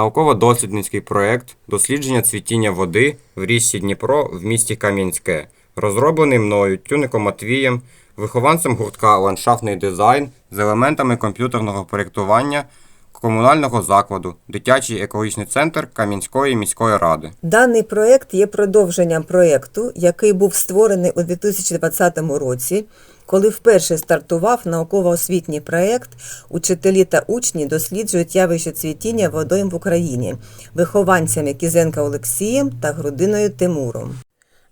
Науково-дослідницький проєкт дослідження цвітіння води в річці Дніпро в місті Кам'янське, розроблений мною Тюником Матвієм, вихованцем гуртка ландшафтний дизайн з елементами комп'ютерного проєктування комунального закладу, дитячий екологічний центр Кам'янської міської ради. Даний проект є продовженням проекту, який був створений у 2020 році, коли вперше стартував науково-освітній проект Учителі та учні досліджують явище цвітіння водойм в Україні вихованцями Кізенка Олексієм та Грудиною Тимуром.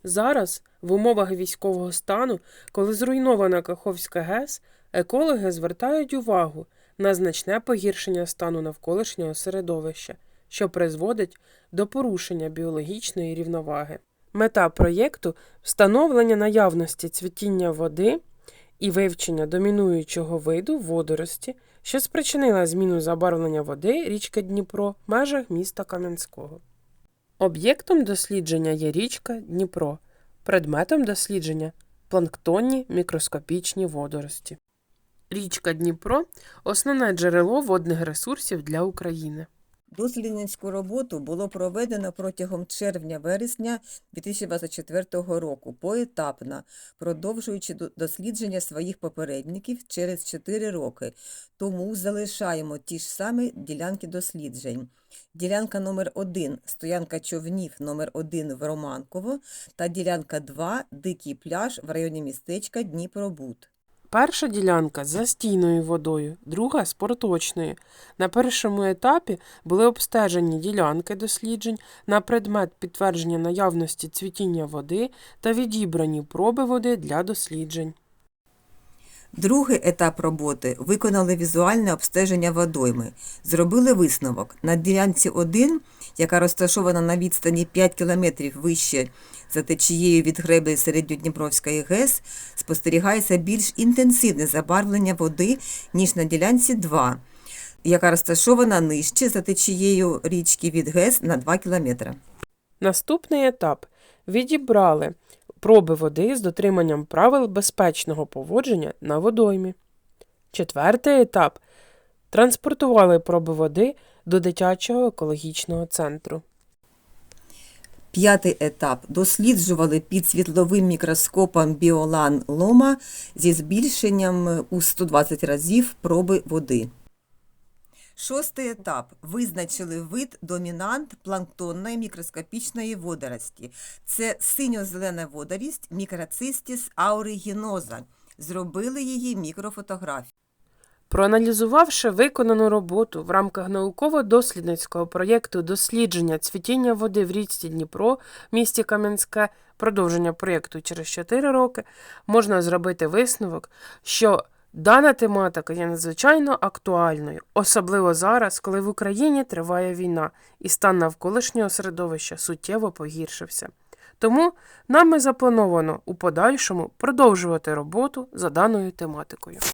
Зараз, в умовах військового стану, коли зруйнована Каховська ГЕС, екологи звертають увагу на значне погіршення стану навколишнього середовища, що призводить до порушення біологічної рівноваги. Мета проєкту встановлення наявності цвітіння води і вивчення домінуючого виду водорості, що спричинила зміну забарвлення води річки Дніпро в межах міста Кам'янського. Об'єктом дослідження є річка Дніпро, предметом дослідження планктонні мікроскопічні водорості. Річка Дніпро основне джерело водних ресурсів для України. Дослідницьку роботу було проведено протягом червня-вересня 2024 року поетапно, продовжуючи дослідження своїх попередників через 4 роки. Тому залишаємо ті ж самі ділянки досліджень. Ділянка номер 1 стоянка човнів номер 1 в Романково та ділянка 2 Дикий пляж в районі містечка Дніпробуд. Перша ділянка з застійною водою, друга з проточною. На першому етапі були обстежені ділянки досліджень на предмет підтвердження наявності цвітіння води та відібрані проби води для досліджень. Другий етап роботи виконали візуальне обстеження водойми. Зробили висновок. На ділянці 1, яка розташована на відстані 5 км вище за течією від греблі Середньодніпровської ГЕС, спостерігається більш інтенсивне забарвлення води, ніж на ділянці 2, яка розташована нижче за течією річки від ГЕС на 2 км. Наступний етап відібрали проби води з дотриманням правил безпечного поводження на водоймі. Четвертий етап транспортували проби води до дитячого екологічного центру. П'ятий етап досліджували під світловим мікроскопом біолан лома зі збільшенням у 120 разів проби води. Шостий етап визначили вид домінант планктонної мікроскопічної водорості. Це синьо-зелена водорість мікроцистіс ауригіноза. Зробили її мікрофотографію. Проаналізувавши виконану роботу в рамках науково-дослідницького проєкту дослідження цвітіння води в річці Дніпро в місті Кам'янське, продовження проєкту через 4 роки, можна зробити висновок, що дана тематика є надзвичайно актуальною, особливо зараз, коли в Україні триває війна і стан навколишнього середовища суттєво погіршився. Тому нами заплановано у подальшому продовжувати роботу за даною тематикою.